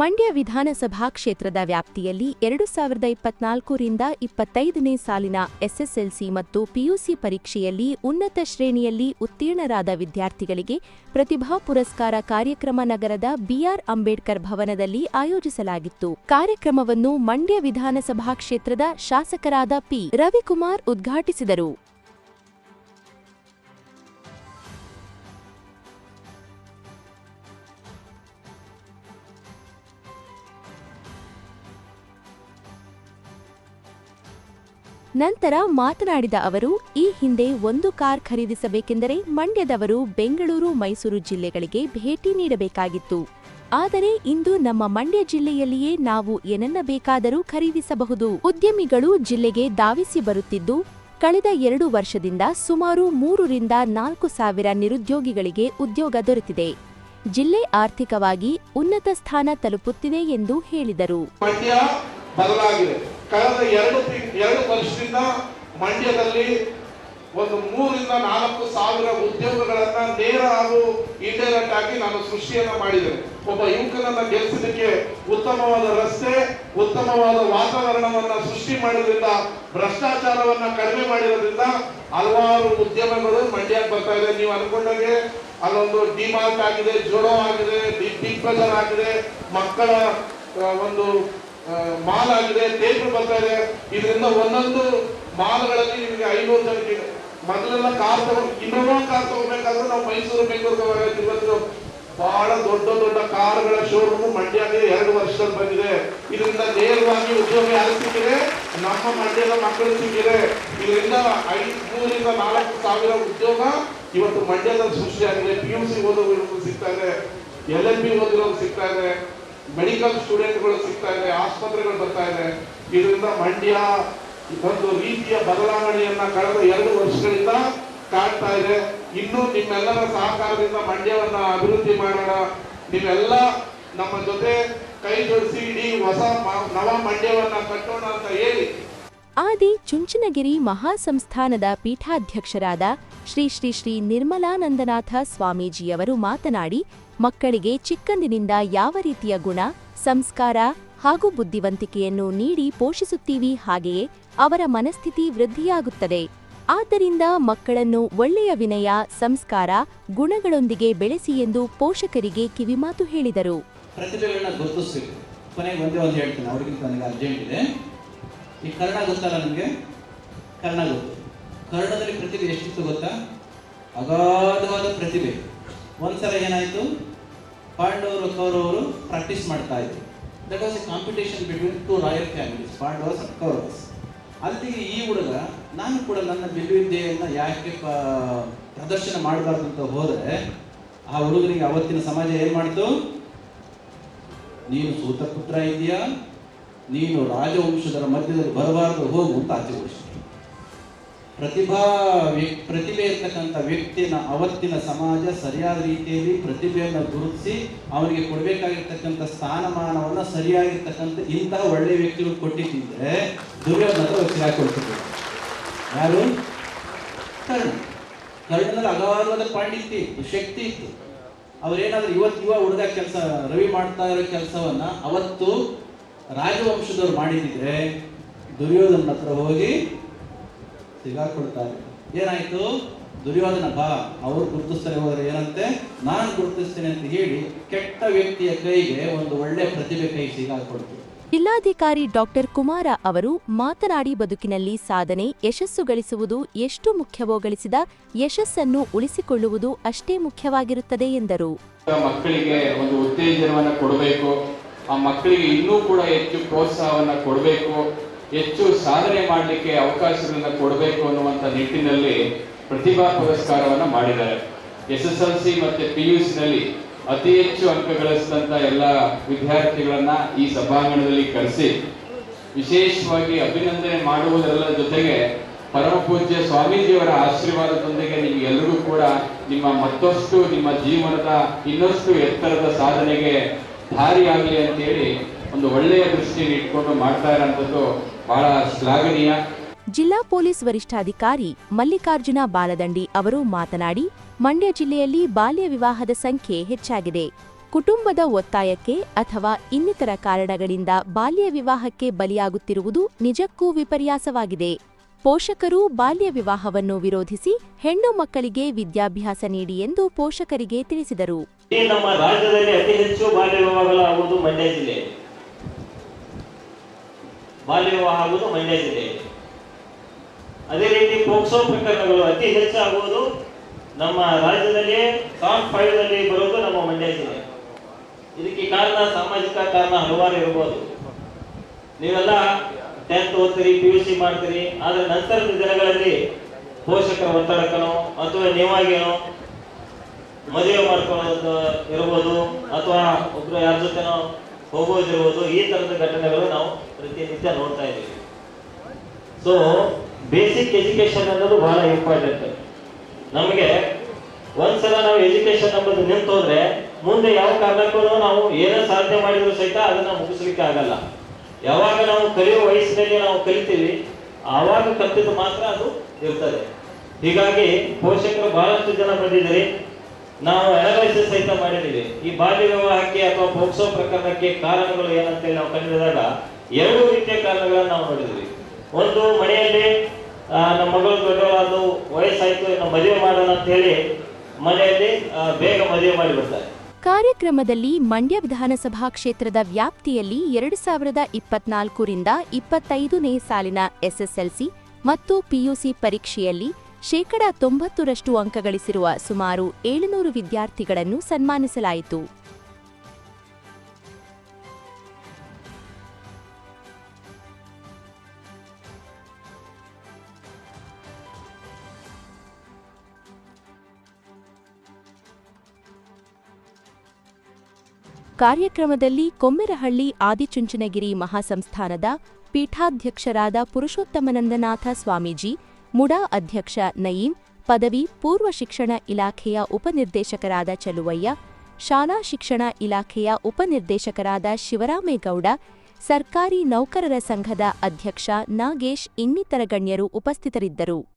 ಮಂಡ್ಯ ವಿಧಾನಸಭಾ ಕ್ಷೇತ್ರದ ವ್ಯಾಪ್ತಿಯಲ್ಲಿ ಎರಡು ಸಾವಿರದ ಇಪ್ಪತ್ನಾಲ್ಕರಿಂದ ಇಪ್ಪತ್ತೈದನೇ ಸಾಲಿನ ಎಸ್ಎಸ್ಎಲ್ಸಿ ಮತ್ತು ಪಿಯುಸಿ ಪರೀಕ್ಷೆಯಲ್ಲಿ ಉನ್ನತ ಶ್ರೇಣಿಯಲ್ಲಿ ಉತ್ತೀರ್ಣರಾದ ವಿದ್ಯಾರ್ಥಿಗಳಿಗೆ ಪ್ರತಿಭಾ ಪುರಸ್ಕಾರ ಕಾರ್ಯಕ್ರಮ ನಗರದ ಬಿಆರ್ ಅಂಬೇಡ್ಕರ್ ಭವನದಲ್ಲಿ ಆಯೋಜಿಸಲಾಗಿತ್ತು. ಕಾರ್ಯಕ್ರಮವನ್ನು ಮಂಡ್ಯ ವಿಧಾನಸಭಾ ಕ್ಷೇತ್ರದ ಶಾಸಕರಾದ ಪಿ. ರವಿಕುಮಾರ್ ಉದ್ಘಾಟಿಸಿದರು. ನಂತರ ಮಾತನಾಡಿದ ಅವರು, ಈ ಹಿಂದೆ ಒಂದು ಕಾರ್ ಖರೀದಿಸಬೇಕೆಂದರೆ ಮಂಡ್ಯದವರು ಬೆಂಗಳೂರು, ಮೈಸೂರು ಜಿಲ್ಲೆಗಳಿಗೆ ಭೇಟಿ ನೀಡಬೇಕಾಗಿತ್ತು. ಆದರೆ ಇಂದು ನಮ್ಮ ಮಂಡ್ಯ ಜಿಲ್ಲೆಯಲ್ಲಿಯೇ ನಾವು ಏನನ್ನ ಬೇಕಾದರೂ ಖರೀದಿಸಬಹುದು. ಉದ್ಯಮಿಗಳು ಜಿಲ್ಲೆಗೆ ಧಾವಿಸಿ ಬರುತ್ತಿದ್ದು, ಕಳೆದ ಎರಡು ವರ್ಷದಿಂದ ಸುಮಾರು ಮೂರರಿಂದ ನಾಲ್ಕು ಸಾವಿರ ನಿರುದ್ಯೋಗಿಗಳಿಗೆ ಉದ್ಯೋಗ ದೊರೆತಿದೆ. ಜಿಲ್ಲೆ ಆರ್ಥಿಕವಾಗಿ ಉನ್ನತ ಸ್ಥಾನ ತಲುಪುತ್ತಿದೆ ಎಂದು ಹೇಳಿದರು. ಕಳೆದ ಎರಡು ಎರಡು ವರ್ಷದಿಂದ ಮಂಡ್ಯದಲ್ಲಿ ಒಂದು ಮೂರಿಂದ ನಾಲ್ಕು ಸಾವಿರ ಉದ್ಯೋಗಗಳನ್ನ ನೇರ ಹಾಗೂ ಇಂಡೈರೆಕ್ಟ್ ಆಗಿ ನಾನು ಸೃಷ್ಟಿಯನ್ನ ಮಾಡಿದೆ. ಒಬ್ಬ ಯುವಕನನ್ನ ಗೆಲ್ಲಿಸಲಿಕ್ಕೆ ಉತ್ತಮವಾದ ರಸ್ತೆ, ಉತ್ತಮವಾದ ವಾತಾವರಣವನ್ನ ಸೃಷ್ಟಿ ಮಾಡೋದ್ರಿಂದ ಭ್ರಷ್ಟಾಚಾರವನ್ನ ಕಡಿಮೆ ಮಾಡಿರೋದ್ರಿಂದ ಹಲವಾರು ಉದ್ಯಮಗಳು ಮಂಡ್ಯಕ್ಕೆ ಬರ್ತಾ ಇದೆ. ನೀವು ಅನ್ಕೊಂಡಾಗೆ ಅಲ್ಲೊಂದು ಡಿಮಾರ್ಟ್ ಆಗಿದೆ ಜೋಡೋ ಆಗಿದೆ ಬಿಗ್ ಬಜಾರ್ ಆಗಿದೆ. ಮಕ್ಕಳ ಒಂದು ಮಾಲ್ ಆಗಿದೆ ಥಿಯೇಟರ್ ಬರ್ತಾ ಇದೆ. ಇದರಿಂದ ಒಂದೊಂದು ಮಾಲ್ಗಳಲ್ಲಿ ನಿಮಗೆ ಐನೂರು ಜನಕ್ಕೆ ಮೊದಲೆಲ್ಲ ಕಾರ್ ತಗೊಂಡು ಇನ್ನೋವಾ ಕಾರ್ ತಗೋಬೇಕಾದ್ರೆ ನಾವು ಮೈಸೂರು ಬೆಂಗಳೂರು. ಇವತ್ತು ಬಹಳ ದೊಡ್ಡ ದೊಡ್ಡ ಕಾರುಗಳ ಶೋರೂಮ್ ಮಂಡ್ಯದ ಎರಡು ವರ್ಷದಲ್ಲಿ ಬಂದಿದೆ. ಇದರಿಂದ ನೇರವಾಗಿ ಉದ್ಯೋಗ ಯಾರು ಸಿಕ್ಕಿದೆ? ನಮ್ಮ ಮಂಡ್ಯದ ಮಕ್ಕಳು ಸಿಕ್ಕಿದೆ. ಇದರಿಂದ ಐದು ಮೂರರಿಂದ ನಾಲ್ಕು ಸಾವಿರ ಉದ್ಯೋಗ ಇವತ್ತು ಮಂಡ್ಯದಲ್ಲಿ ಸೃಷ್ಟಿಯಾಗಿದೆ. ಪಿ ಯು ಸಿ ಓದೋರು ಸಿಗ್ತಾ ಇದೆ. ಎಲ್ ಎಲ್ ಓದಿರೋರು ಸಿಗ್ತಾ ಇದೆ. ಮೆಡಿಕಲ್ ಸ್ಟೂಡೆಂಟ್ಗಳು ಸಿಗ್ತಾ ಇದೆ ಆಸ್ಪತ್ರೆಗಳು ಬರ್ತಾ ಇದೆ ಇದರಿಂದ ಮಂಡ್ಯ ಒಂದು ರೀತಿಯ ಬದಲಾವಣೆಯನ್ನ ಕಳೆದ ಎರಡು ವರ್ಷಗಳಿಂದ ಕಾಣ್ತಾ ಇದೆ. ಇನ್ನು ನಿಮ್ಮೆಲ್ಲರ ಸಹಕಾರದಿಂದ ಮಂಡ್ಯವನ್ನ ಅಭಿವೃದ್ಧಿ ಮಾಡೋಣ. ನೀವೆಲ್ಲ ನಮ್ಮ ಜೊತೆ ಕೈ ಜೋಡಿಸಿ ಇಡೀ ಹೊಸ ನವ ಮಂಡ್ಯವನ್ನ ಕಟ್ಟೋಣ ಅಂತ ಹೇಳಿ. ಆದಿ ಚುಂಚನಗಿರಿ ಮಹಾಸಂಸ್ಥಾನದ ಪೀಠಾಧ್ಯಕ್ಷರಾದ ಶ್ರೀ ಶ್ರೀ ಶ್ರೀ ನಿರ್ಮಲಾನಂದನಾಥ ಸ್ವಾಮೀಜಿಯವರು ಮಾತನಾಡಿ ಮಕ್ಕಳಿಗೆ ಚಿಕ್ಕಂದಿನಿಂದ ಯಾವ ರೀತಿಯ ಗುಣ, ಸಂಸ್ಕಾರ ಹಾಗೂ ಬುದ್ಧಿವಂತಿಕೆಯನ್ನು ನೀಡಿ ಪೋಷಿಸುತ್ತೀವಿ ಹಾಗೆಯೇ ಅವರ ಮನಸ್ಥಿತಿ ವೃದ್ಧಿಯಾಗುತ್ತದೆ. ಆದ್ದರಿಂದ ಮಕ್ಕಳನ್ನು ಒಳ್ಳೆಯ ವಿನಯ, ಸಂಸ್ಕಾರ, ಗುಣಗಳೊಂದಿಗೆ ಬೆಳೆಸಿ ಎಂದು ಪೋಷಕರಿಗೆ ಕಿವಿಮಾತು ಹೇಳಿದರು. ಗುರುತಿಸ್ಬೇಕು ಕೊನೆಗೆ ಒಂದೇ ಒಂದು ಹೇಳ್ತೀನಿ ನನಗೆ ಅರ್ಜೆಂಟ್ ಇದೆ. ಈ ಕನ್ನಡ ಗೊತ್ತಲ್ಲ ನಿಮಗೆ? ಕನ್ನಡ ಗೊತ್ತು. ಕನ್ನಡದಲ್ಲಿ ಪ್ರತಿಭೆ ಎಷ್ಟಿತ್ತು ಗೊತ್ತಾ? ಅಗಾಧವಾದ ಪ್ರತಿಭೆ. ಒಂದ್ಸಲ ಏನಾಯಿತು? ಪಾಂಡವರು, ಕೌರವರು ಪ್ರಾಕ್ಟೀಸ್ ಮಾಡ್ತಾ ಇದ್ರು. That was a competition between two royal families ಪಾಂಡವರ್ಸ್ and ಕೌರವರ್ಸ್. ಅಲ್ಲಿ ಈ ಹುಡುಗ, ನಾನು ಕೂಡ ನನ್ನ ಬಿಲ್ವಿದ್ಯೆಯನ್ನು ಯಾಕೆ ಪ್ರದರ್ಶನ ಮಾಡಬಾರ್ದು ಅಂತ ಹೋದರೆ, ಆ ಹುಡುಗನಿಗೆ ಅವತ್ತಿನ ಸಮಾಜ ಏನು ಮಾಡ್ತು? ನೀನು ಸೂತ ಪುತ್ರ ಇದೆಯಾ ನೀನು ರಾಜವಂಶದರ ಮಧ್ಯದಲ್ಲಿ ಬರಬಾರದು, ಹೋಗು ಅಂತ ಆಚೆ ಪ್ರತಿಭಾ ಪ್ರತಿಭೆ ಇರ್ತಕ್ಕಂಥ ವ್ಯಕ್ತಿನ ಅವತ್ತಿನ ಸಮಾಜ ಸರಿಯಾದ ರೀತಿಯಲ್ಲಿ ಪ್ರತಿಭೆಯನ್ನು ಗುರುತಿಸಿ ಅವರಿಗೆ ಕೊಡಬೇಕಾಗಿರ್ತಕ್ಕಂಥ ಸ್ಥಾನಮಾನವನ್ನು ಸರಿಯಾಗಿರ್ತಕ್ಕಂಥ ಇಂತಹ ಒಳ್ಳೆಯ ವ್ಯಕ್ತಿಗಳು ಕೊಟ್ಟಿದ್ದಿದ್ರೆ ದುರ್ಯೋಧನ ವ್ಯಕ್ತಿ ವಕೀಲ ಕೊಡ್ತಿದ್ರು ಯಾರು? ಕರ್ಣ. ಕರ್ಣದಲ್ಲಿ ಅಗಾಧವಾದ ಪಾಂಡಿತ್ಯ ಇತ್ತು, ಶಕ್ತಿ ಇತ್ತು. ಅವರೇನಾದ್ರೂ ಇವತ್ತು ಯುವ ಹುಡುಗ ಕೆಲಸ, ರವಿ ಮಾಡ್ತಾ ಇರೋ ಕೆಲಸವನ್ನ ಅವತ್ತು ರಾಜವಂಶದವ್ರು ಮಾಡಿದಿದ್ರೆ ದುರ್ಯೋಧನ ಹತ್ರ ಹೋಗಿ ಸಿಗಾಕೊಳ್ತಾರೆ ಏನಾಯ್ತು? ದುರ್ಯೋಧನ ಬಾ ಅವರು ಗುರುತಿಸ್ತಾರೆ ಹೋದ್ರೆ ಏನಂತೆ? ನಾನು ಗುರುತಿಸ್ತೇನೆ ಅಂತ ಹೇಳಿ ಕೆಟ್ಟ ವ್ಯಕ್ತಿಯ ಕೈಗೆ ಒಂದು ಒಳ್ಳೆ ಪ್ರತಿಭೆ ಕೈ ಸಿಗಾಕೊಡ್ತು. ಜಿಲ್ಲಾಧಿಕಾರಿ ಡಾಕ್ಟರ್ ಕುಮಾರ ಅವರು ಮಾತನಾಡಿ ಬದುಕಿನಲ್ಲಿ ಸಾಧನೆ ಯಶಸ್ಸು ಗಳಿಸುವುದು ಎಷ್ಟು ಮುಖ್ಯವೋ ಗಳಿಸಿದ ಯಶಸ್ಸನ್ನು ಉಳಿಸಿಕೊಳ್ಳುವುದು ಅಷ್ಟೇ ಮುಖ್ಯವಾಗಿರುತ್ತದೆ ಎಂದರು. ಮಕ್ಕಳಿಗೆ ಒಂದು ಉತ್ತೇಜನವನ್ನು ಕೊಡಬೇಕು. ಆ ಮಕ್ಕಳಿಗೆ ಇನ್ನೂ ಕೂಡ ಹೆಚ್ಚು ಪ್ರೋತ್ಸಾಹವನ್ನು ಕೊಡಬೇಕು. ಹೆಚ್ಚು ಸಾಧನೆ ಮಾಡಲಿಕ್ಕೆ ಅವಕಾಶಗಳನ್ನ ಕೊಡಬೇಕು ಅನ್ನುವಂಥ ನಿಟ್ಟಿನಲ್ಲಿ ಪ್ರತಿಭಾ ಪುರಸ್ಕಾರವನ್ನು ಮಾಡಿದ್ದಾರೆ. ಎಸ್ ಎಸ್ ಎಲ್ ಸಿ ಮತ್ತು ಪಿ ಯು ಸಿನಲ್ಲಿ ಅತಿ ಹೆಚ್ಚು ಅಂಕ ಗಳಿಸಿದಂಥ ಎಲ್ಲ ವಿದ್ಯಾರ್ಥಿಗಳನ್ನ ಈ ಸಭಾಂಗಣದಲ್ಲಿ ಕರೆಸಿ, ವಿಶೇಷವಾಗಿ ಅಭಿನಂದನೆ ಮಾಡುವುದರ ಜೊತೆಗೆ ಪರಮಪೂಜ್ಯ ಸ್ವಾಮೀಜಿಯವರ ಆಶೀರ್ವಾದದೊಂದಿಗೆ ನಿಮಗೆಲ್ಲರಿಗೂ ಕೂಡ ನಿಮ್ಮ ಮತ್ತಷ್ಟು ನಿಮ್ಮ ಜೀವನದ ಇನ್ನಷ್ಟು ಎತ್ತರದ ಸಾಧನೆಗೆ ದಾರಿಯಾಗಲಿ ಅಂತೇಳಿ ಒಂದು ಒಳ್ಳೆಯ ದೃಷ್ಟಿಯನ್ನು ಇಟ್ಕೊಂಡು ಮಾಡ್ತಾ ಇರೋಂಥದ್ದು ಬಹಳ ಶ್ಲಾಘನೀಯ. ಜಿಲ್ಲಾ ಪೊಲೀಸ್ ವರಿಷ್ಠಾಧಿಕಾರಿ ಮಲ್ಲಿಕಾರ್ಜುನ ಬಾಲದಂಡಿ ಅವರು ಮಾತನಾಡಿ ಮಂಡ್ಯ ಜಿಲ್ಲೆಯಲ್ಲಿ ಬಾಲ್ಯ ವಿವಾಹದ ಸಂಖ್ಯೆ ಹೆಚ್ಚಾಗಿದೆ. ಕುಟುಂಬದ ಒತ್ತಾಯಕ್ಕೆ ಅಥವಾ ಇನ್ನಿತರ ಕಾರಣಗಳಿಂದ ಬಾಲ್ಯ ವಿವಾಹಕ್ಕೆ ಬಲಿಯಾಗುತ್ತಿರುವುದು ನಿಜಕ್ಕೂ ವಿಪರ್ಯಾಸವಾಗಿದೆ. ಪೋಷಕರು ಬಾಲ್ಯ ವಿವಾಹವನ್ನು ವಿರೋಧಿಸಿ ಹೆಣ್ಣು ಮಕ್ಕಳಿಗೆ ವಿದ್ಯಾಭ್ಯಾಸ ನೀಡಿ ಎಂದು ಪೋಷಕರಿಗೆ ತಿಳಿಸಿದರು. ನಮ್ಮ ರಾಜ್ಯದಲ್ಲಿ ಅತಿ ಹೆಚ್ಚು ಬಾಲ್ಯ ವಿವಾಹಗಳಾಗುವುದು ಮಂಡ್ಯ ಜಿಲ್ಲೆ. ಬಾಲ್ಯ ವಿವಾಹ ಆಗುವುದು ಮಂಡ್ಯ ಜಿಲ್ಲೆ ಅದೇ ರೀತಿ ಪೋಕ್ಸೋ ಪ್ರಕರಣಗಳು ಅತಿ ಹೆಚ್ಚಾಗುವುದು ನಮ್ಮ ರಾಜ್ಯದಲ್ಲಿ, ಟಾಪ್ ಫೈವ್ನಲ್ಲಿ ಬರೋದು ನಮ್ಮ ಮಂಡ್ಯ ಜಿಲ್ಲೆ ಇದಕ್ಕೆ ಕಾರಣ ಸಾಮಾಜಿಕ ಕಾರಣ ಹಲವಾರು ಇರಬಹುದು ನೀವೆಲ್ಲ ಟೆಂತ್ ಓದ್ತೀರಿ ಪಿ ಯು ಸಿ ಮಾಡ್ತೀರಿ, ಆದ್ರೆ ನಂತರದ ದಿನಗಳಲ್ಲಿ ಪೋಷಕರ ಒತ್ತಡಕ್ಕನೋ ಅಥವಾ ನೀವಾಗೇನೋ ಮದುವೆ ಮಾಡ್ಕೊಳ್ಳೋದು ಇರ್ಬೋದು, ಅಥವಾ ಒಬ್ರು ಯಾರ ಜೊತೆನೋ ಹೋಗೋದಿರ್ಬೋದು ಈ ತರದ ಘಟನೆಗಳು ನಾವು ಪ್ರತಿನಿತ್ಯ ನೋಡ್ತಾ ಇದ್ದೀವಿ. ಸೊ ಬೇಸಿಕ್ ಎಜುಕೇಶನ್ ಅನ್ನೋದು ಬಹಳ ಇಂಪಾರ್ಟೆಂಟ್ ನಮಗೆ ಒಂದ್ಸಲ ನಾವು ಎಜುಕೇಶನ್ ಅನ್ನೋದು ನಿಂತು ಹೋದ್ರೆ ಮುಂದೆ ಯಾವ ಕಾರಣಕ್ಕೂ ನಾವು ಏನೇ ಸಾಧನೆ ಮಾಡಿದ್ರು ಸಹಿತ ಅದನ್ನ ಮುಗಿಸ್ಲಿಕ್ಕೆ ಆಗಲ್ಲ ಯಾವಾಗ ನಾವು ಕಲಿಯುವ ವಯಸ್ಸಿನಲ್ಲಿ ನಾವು ಕಲಿತೀವಿ, ಆವಾಗ ಕಲ್ತಿದ್ದು ಮಾತ್ರ ಅದು ಇರ್ತದೆ. ಹೀಗಾಗಿ ಪೋಷಕರು ಬಹಳಷ್ಟು ಜನ ಬಂದಿದ್ದೀರಿ. ನಾವು ಅನಾಲಿಸಿಸ್ ಸಹಿತ ಮಾಡಿದ್ದೀವಿ. ಈ ಬಾಲ್ಯ ವಿವಾಹಕ್ಕೆ ಅಥವಾ ಪೋಕ್ಸೋ ಪ್ರಕರಣಕ್ಕೆ ಕಾರಣಗಳು ಏನಂತ ನಾವು ಕಂಡಿದಾಗ ಎರಡು ರೀತಿಯ ಕಾರಣಗಳನ್ನು ನಾವು ನೋಡಿದ್ವಿ ಒಂದು, ಮನೆಯಲ್ಲಿ ನಮ್ಮ ಮಗಳು ದೊಡ್ಡವರಾದು ವಯಸ್ಸಾಯ್ತು ಮದುವೆ ಮಾಡೋಣ ಅಂತ ಹೇಳಿ ಮನೆಯಲ್ಲಿ ಬೇಗ ಮದುವೆ ಮಾಡಿಬಿಡ್ತಾರೆ ಕಾರ್ಯಕ್ರಮದಲ್ಲಿ ಮಂಡ್ಯ ವಿಧಾನಸಭಾ ಕ್ಷೇತ್ರದ ವ್ಯಾಪ್ತಿಯಲ್ಲಿ ಎರಡು ಸಾವಿರದ ಇಪ್ಪತ್ನಾಲ್ಕರಿಂದ ಇಪ್ಪತ್ತೈದನೇ ಸಾಲಿನ ಎಸ್ಎಸ್ಎಲ್ಸಿ ಮತ್ತು ಪಿಯುಸಿ ಪರೀಕ್ಷೆಯಲ್ಲಿ ಶೇಕಡ ತೊಂಬತ್ತರಷ್ಟು ಅಂಕ ಗಳಿಸಿರುವ ಸುಮಾರು ಏಳುನೂರು ವಿದ್ಯಾರ್ಥಿಗಳನ್ನು ಸನ್ಮಾನಿಸಲಾಯಿತು. ಕಾರ್ಯಕ್ರಮದಲ್ಲಿ ಕೊಮ್ಮೆರಹಳ್ಳಿ ಆದಿಚುಂಚನಗಿರಿ ಮಹಾಸಂಸ್ಥಾನದ ಪೀಠಾಧ್ಯಕ್ಷರಾದ ಪುರುಷೋತ್ತಮನಂದನಾಥ ಸ್ವಾಮೀಜಿ ಮುಡಾ ಅಧ್ಯಕ್ಷ ನಯೀಂ, ಪದವಿ ಪೂರ್ವ ಶಿಕ್ಷಣ ಇಲಾಖೆಯ ಉಪನಿರ್ದೇಶಕರಾದ ಚಲುವಯ್ಯ, ಶಾಲಾ ಶಿಕ್ಷಣ ಇಲಾಖೆಯ ಉಪನಿರ್ದೇಶಕರಾದ ಶಿವರಾಮೇಗೌಡ, ಸರ್ಕಾರಿ ನೌಕರರ ಸಂಘದ ಅಧ್ಯಕ್ಷ ನಾಗೇಶ್ ಇನ್ನಿತರ ಗಣ್ಯರು ಉಪಸ್ಥಿತರಿದ್ದರು.